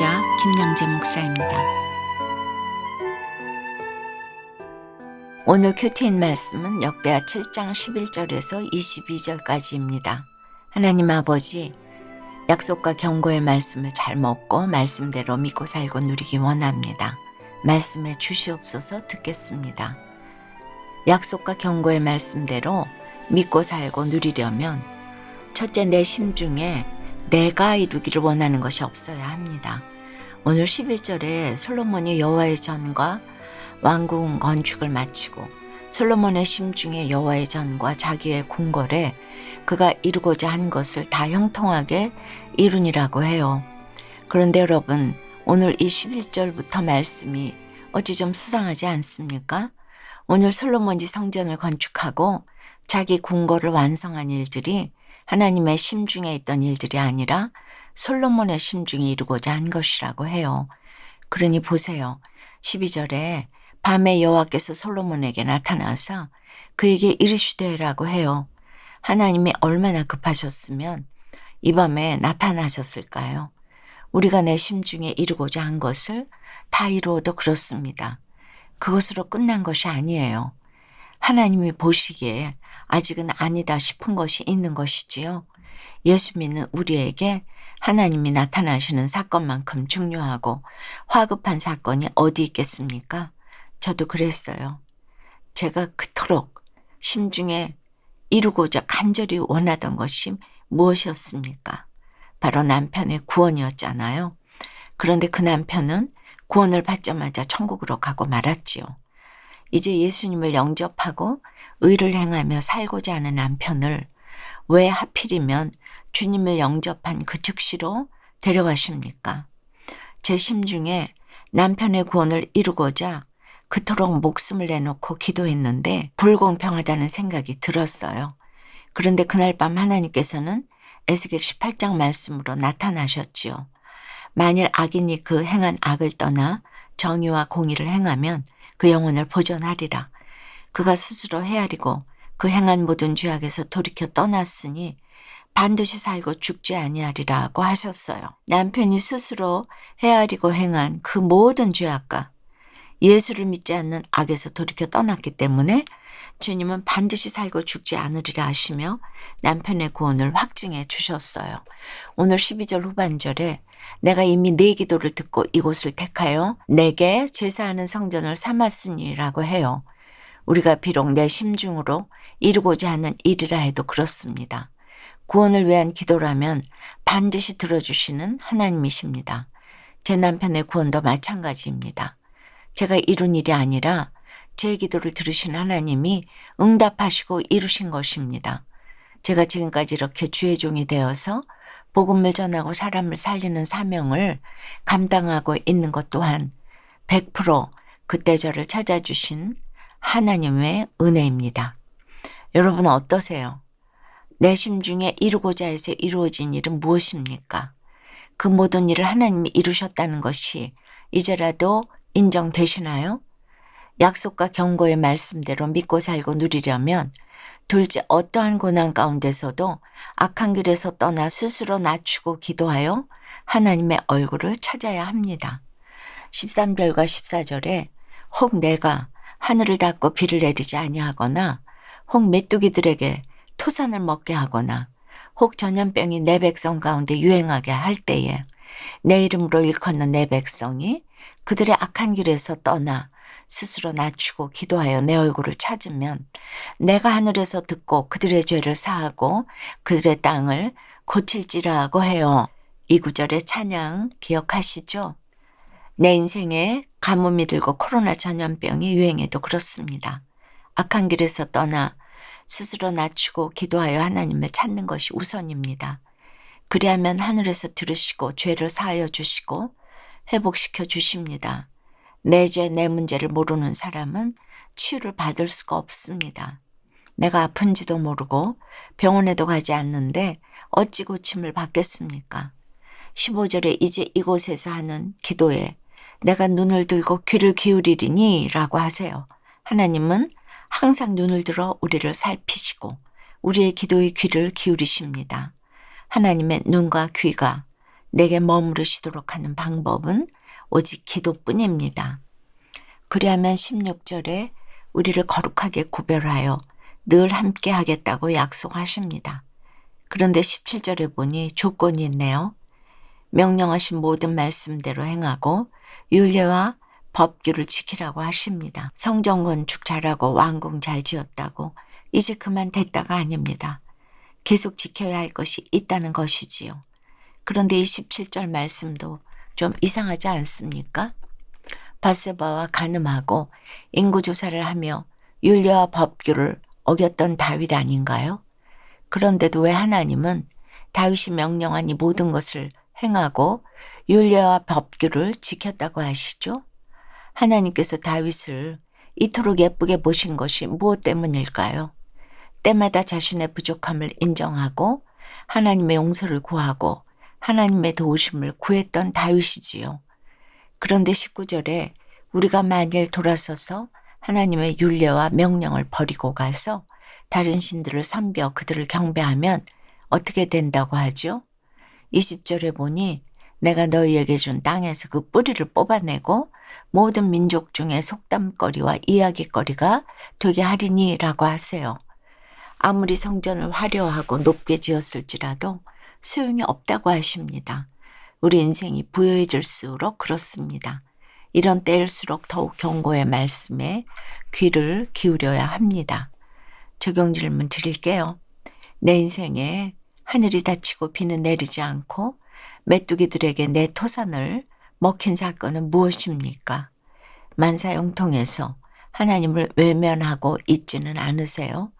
기자 김양재 목사입니다. 오늘 큐티인 말씀은 역대하 7장 11절에서 22절까지입니다. 하나님 아버지, 약속과 경고의 말씀을 잘 먹고 말씀대로 믿고 살고 누리기 원합니다. 말씀에 주시옵소서 듣겠습니다. 약속과 경고의 말씀대로 믿고 살고 누리려면 첫째 내 심중에 내가 이루기를 원하는 것이 없어야 합니다. 오늘 11절에 솔로몬이 여호와의 전과 왕궁 건축을 마치고 솔로몬의 심중에 여호와의 전과 자기의 궁궐에 그가 이루고자 한 것을 다 형통하게 이룬이라고 해요. 그런데 여러분 오늘 이 11절부터 말씀이 어찌 좀 수상하지 않습니까? 오늘 솔로몬이 성전을 건축하고 자기 궁궐을 완성한 일들이 하나님의 심중에 있던 일들이 아니라 솔로몬의 심중에 이루고자 한 것이라고 해요. 그러니 보세요. 12절에 밤에 여호와께서 솔로몬에게 나타나서 그에게 이르시되라고 해요. 하나님이 얼마나 급하셨으면 이 밤에 나타나셨을까요? 우리가 내 심중에 이루고자 한 것을 다 이루어도 그렇습니다. 그것으로 끝난 것이 아니에요. 하나님이 보시기에 아직은 아니다 싶은 것이 있는 것이지요. 예수 믿는 우리에게 하나님이 나타나시는 사건만큼 중요하고 화급한 사건이 어디 있겠습니까? 저도 그랬어요. 제가 그토록 심중에 이루고자 간절히 원하던 것이 무엇이었습니까? 바로 남편의 구원이었잖아요. 그런데 그 남편은 구원을 받자마자 천국으로 가고 말았지요. 이제 예수님을 영접하고 의를 행하며 살고자 하는 남편을 왜 하필이면 주님을 영접한 그 즉시로 데려가십니까? 제 심중에 남편의 구원을 이루고자 그토록 목숨을 내놓고 기도했는데 불공평하다는 생각이 들었어요. 그런데 그날 밤 하나님께서는 에스겔 18장 말씀으로 나타나셨지요. 만일 악인이 그 행한 악을 떠나 정의와 공의를 행하면 그 영혼을 보존하리라. 그가 스스로 헤아리고 그 행한 모든 죄악에서 돌이켜 떠났으니 반드시 살고 죽지 아니하리라고 하셨어요. 남편이 스스로 헤아리고 행한 그 모든 죄악과 예수를 믿지 않는 악에서 돌이켜 떠났기 때문에 주님은 반드시 살고 죽지 않으리라 하시며 남편의 구원을 확증해 주셨어요. 오늘 12절 후반절에 내가 이미 네 기도를 듣고 이곳을 택하여 내게 제사하는 성전을 삼았으니라고 해요. 우리가 비록 내 심중으로 이루고자 하는 일이라 해도 그렇습니다. 구원을 위한 기도라면 반드시 들어주시는 하나님이십니다. 제 남편의 구원도 마찬가지입니다. 제가 이룬 일이 아니라 제 기도를 들으신 하나님이 응답하시고 이루신 것입니다. 제가 지금까지 이렇게 주의 종이 되어서 복음을 전하고 사람을 살리는 사명을 감당하고 있는 것 또한 100% 그때 저를 찾아주신 하나님의 은혜입니다. 여러분 어떠세요? 내 심중에 이루고자 해서 이루어진 일은 무엇입니까? 그 모든 일을 하나님이 이루셨다는 것이 이제라도 인정되시나요? 약속과 경고의 말씀대로 믿고 살고 누리려면 둘째 어떠한 고난 가운데서도 악한 길에서 떠나 스스로 낮추고 기도하여 하나님의 얼굴을 찾아야 합니다. 13절과 14절에 혹 내가 하늘을 닫고 비를 내리지 아니하거나 혹 메뚜기들에게 토산을 먹게 하거나 혹 전염병이 내 백성 가운데 유행하게 할 때에 내 이름으로 일컫는 내 백성이 그들의 악한 길에서 떠나 스스로 낮추고 기도하여 내 얼굴을 찾으면 내가 하늘에서 듣고 그들의 죄를 사하고 그들의 땅을 고칠지라고 해요. 이 구절의 찬양 기억하시죠? 내 인생에 가뭄이 들고 코로나 전염병이 유행해도 그렇습니다. 악한 길에서 떠나 스스로 낮추고 기도하여 하나님을 찾는 것이 우선입니다. 그리하면 하늘에서 들으시고 죄를 사하여 주시고 회복시켜 주십니다. 내 죄, 내 문제를 모르는 사람은 치유를 받을 수가 없습니다. 내가 아픈지도 모르고 병원에도 가지 않는데 어찌 고침을 받겠습니까? 15절에 이제 이곳에서 하는 기도에 내가 눈을 들고 귀를 기울이리니 라고 하세요. 하나님은 항상 눈을 들어 우리를 살피시고 우리의 기도의 귀를 기울이십니다. 하나님의 눈과 귀가 내게 머무르시도록 하는 방법은 오직 기도뿐입니다. 그리하면 16절에 우리를 거룩하게 구별하여 늘 함께 하겠다고 약속하십니다. 그런데 17절에 보니 조건이 있네요. 명령하신 모든 말씀대로 행하고 율례와 법규를 지키라고 하십니다. 성전 건축 잘하고 왕궁 잘 지었다고 이제 그만 됐다가 아닙니다. 계속 지켜야 할 것이 있다는 것이지요. 그런데 이 17절 말씀도 좀 이상하지 않습니까? 바세바와 가늠하고 인구조사를 하며 율례와 법규를 어겼던 다윗 아닌가요? 그런데도 왜 하나님은 다윗이 명령한 이 모든 것을 행하고 율례와 법규를 지켰다고 하시죠? 하나님께서 다윗을 이토록 예쁘게 보신 것이 무엇 때문일까요? 때마다 자신의 부족함을 인정하고 하나님의 용서를 구하고 하나님의 도우심을 구했던 다윗이지요. 그런데 19절에 우리가 만일 돌아서서 하나님의 율례와 명령을 버리고 가서 다른 신들을 섬겨 그들을 경배하면 어떻게 된다고 하죠? 20절에 보니 내가 너희에게 준 땅에서 그 뿌리를 뽑아내고 모든 민족 중에 속담거리와 이야기거리가 되게 하리니라고 하세요. 아무리 성전을 화려하고 높게 지었을지라도 소용이 없다고 하십니다. 우리 인생이 부여해질수록 그렇습니다. 이런 때일수록 더욱 경고의 말씀에 귀를 기울여야 합니다. 적용 질문 드릴게요. 내 인생에 하늘이 닫히고 비는 내리지 않고 메뚜기들에게 내 토산을 먹힌 사건은 무엇입니까? 만사용통에서 하나님을 외면하고 있지는 않으세요?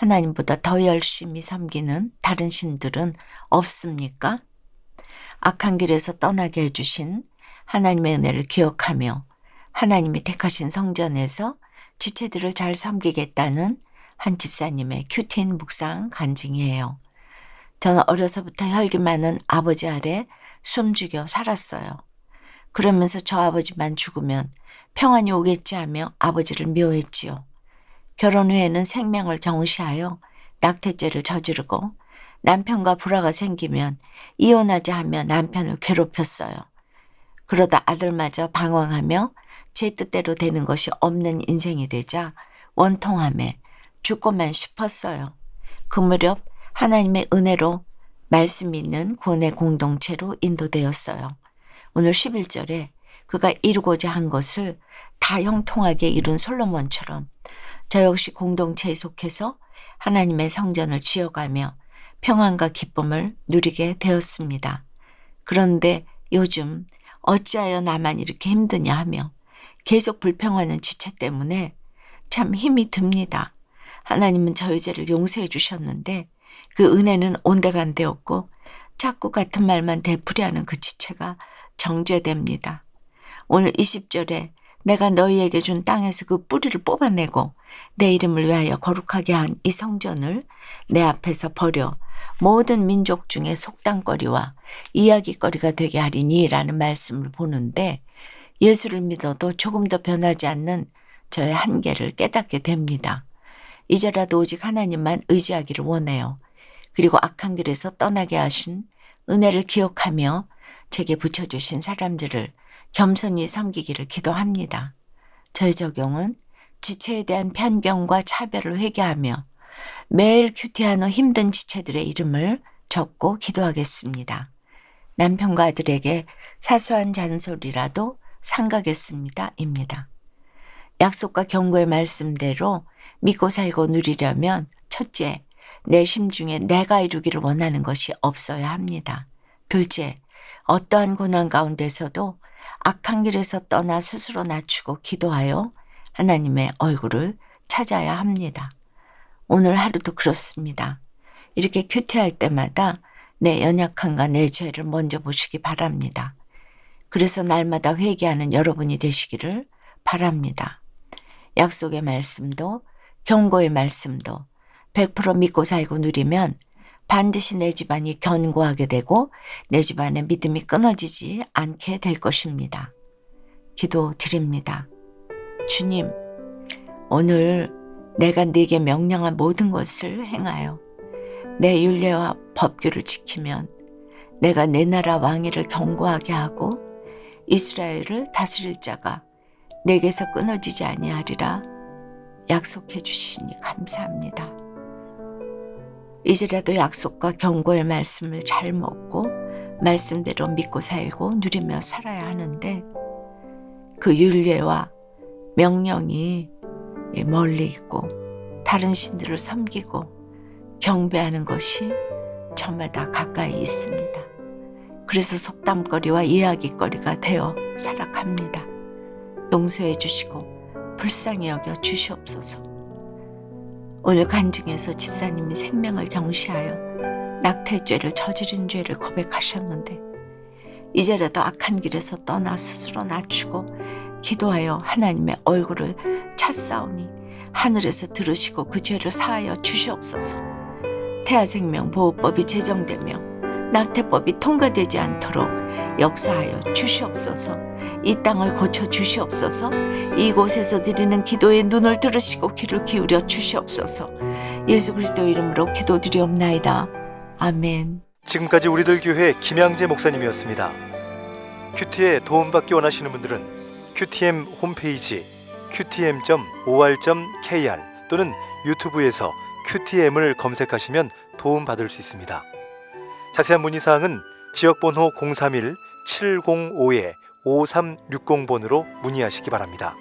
하나님보다 더 열심히 섬기는 다른 신들은 없습니까? 악한 길에서 떠나게 해주신 하나님의 은혜를 기억하며 하나님이 택하신 성전에서 지체들을 잘 섬기겠다는 한 집사님의 큐틴 묵상 간증이에요. 저는 어려서부터 혈기 많은 아버지 아래 숨죽여 살았어요. 그러면서 저 아버지만 죽으면 평안이 오겠지 하며 아버지를 미워했지요. 결혼 후에는 생명을 경시하여 낙태죄를 저지르고 남편과 불화가 생기면 이혼하자 하며 남편을 괴롭혔어요. 그러다 아들마저 방황하며 제 뜻대로 되는 것이 없는 인생이 되자 원통함에 죽고만 싶었어요. 그 무렵 하나님의 은혜로 말씀 있는 구원의 공동체로 인도되었어요. 오늘 11절에 그가 이루고자 한 것을 다 형통하게 이룬 솔로몬처럼 저 역시 공동체에 속해서 하나님의 성전을 지어가며 평안과 기쁨을 누리게 되었습니다. 그런데 요즘 어찌하여 나만 이렇게 힘드냐 하며 계속 불평하는 지체 때문에 참 힘이 듭니다. 하나님은 저희 죄를 용서해 주셨는데 그 은혜는 온데간데 없고 자꾸 같은 말만 되풀이하는 그 지체가 정죄됩니다. 오늘 20절에 내가 너희에게 준 땅에서 그 뿌리를 뽑아내고 내 이름을 위하여 거룩하게 한 이 성전을 내 앞에서 버려 모든 민족 중에 속담거리와 이야기거리가 되게 하리니라는 말씀을 보는데 예수를 믿어도 조금 더 변하지 않는 저의 한계를 깨닫게 됩니다. 이제라도 오직 하나님만 의지하기를 원해요. 그리고 악한 길에서 떠나게 하신 은혜를 기억하며 제게 붙여주신 사람들을 겸손히 섬기기를 기도합니다. 저의 적용은 지체에 대한 편견과 차별을 회개하며 매일 큐티하노 힘든 지체들의 이름을 적고 기도하겠습니다. 남편과 아들에게 사소한 잔소리라도 상가겠습니다. 입니다. 약속과 경고의 말씀대로 믿고 살고 누리려면 첫째, 내 심중에 내가 이루기를 원하는 것이 없어야 합니다. 둘째, 어떠한 고난 가운데서도 악한 길에서 떠나 스스로 낮추고 기도하여 하나님의 얼굴을 찾아야 합니다. 오늘 하루도 그렇습니다. 이렇게 큐티할 때마다 내 연약함과 내 죄를 먼저 보시기 바랍니다. 그래서 날마다 회개하는 여러분이 되시기를 바랍니다. 약속의 말씀도 경고의 말씀도 100% 믿고 살고 누리면 반드시 내 집안이 견고하게 되고 내 집안의 믿음이 끊어지지 않게 될 것입니다. 기도 드립니다. 주님, 오늘 내가 네게 명령한 모든 것을 행하여 내 윤례와 법규를 지키면 내가 내 나라 왕위를 견고하게 하고 이스라엘을 다스릴 자가 내게서 끊어지지 아니하리라 약속해 주시니 감사합니다. 이제라도 약속과 경고의 말씀을 잘 먹고 말씀대로 믿고 살고 누리며 살아야 하는데 그 윤례와 명령이 멀리 있고 다른 신들을 섬기고 경배하는 것이 저마다 가까이 있습니다. 그래서 속담거리와 이야기거리가 되어 살아갑니다. 용서해 주시고 불쌍히 여겨 주시옵소서. 오늘 간증에서 집사님이 생명을 경시하여 낙태죄를 저지른 죄를 고백하셨는데 이제라도 악한 길에서 떠나 스스로 낮추고 기도하여 하나님의 얼굴을 찾사오니 하늘에서 들으시고 그 죄를 사하여 주시옵소서. 태아생명보호법이 제정되며 낙태법이 통과되지 않도록 역사하여 주시옵소서. 이 땅을 고쳐 주시옵소서. 이곳에서 드리는 기도에 눈을 들으시고 귀를 기울여 주시옵소서. 예수 그리스도 이름으로 기도드리옵나이다. 아멘. 지금까지 우리들 교회 김양재 목사님이었습니다. 큐티에 도움받기 원하시는 분들은 큐티엠 홈페이지 qtm.or.kr 또는 유튜브에서 큐티엠을 검색하시면 도움받을 수 있습니다. 자세한 문의사항은 지역번호 031-705-5360번으로 문의하시기 바랍니다.